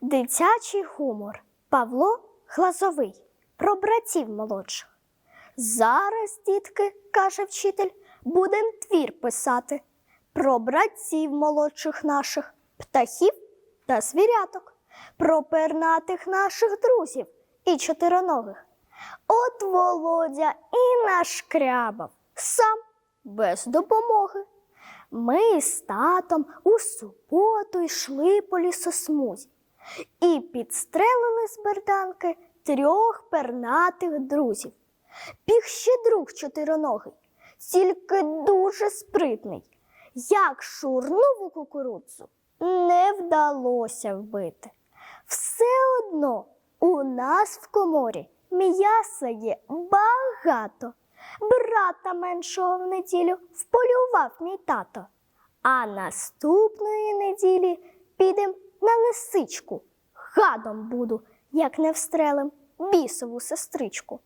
Дитячий гумор Павло Глазовий про братів молодших. Зараз, дітки, каже вчитель, будем твір писати про братів молодших наших, птахів та звіряток, про пернатих наших друзів і чотироногих. От Володя і нашкрябав сам без допомоги. Ми з татом у суботу йшли по лісосмузі і підстрелили з берданки трьох пернатих друзів. Біг ще друг чотироногий, тільки дуже спритний. Як шурнув у кукурудзу, не вдалося вбити. Все одно у нас в коморі м'яса є багато. Брата меншого в неділю вполював мій тато. А наступної неділі підем на лисичку. Гадом буду, як не встрелим бісову сестричку.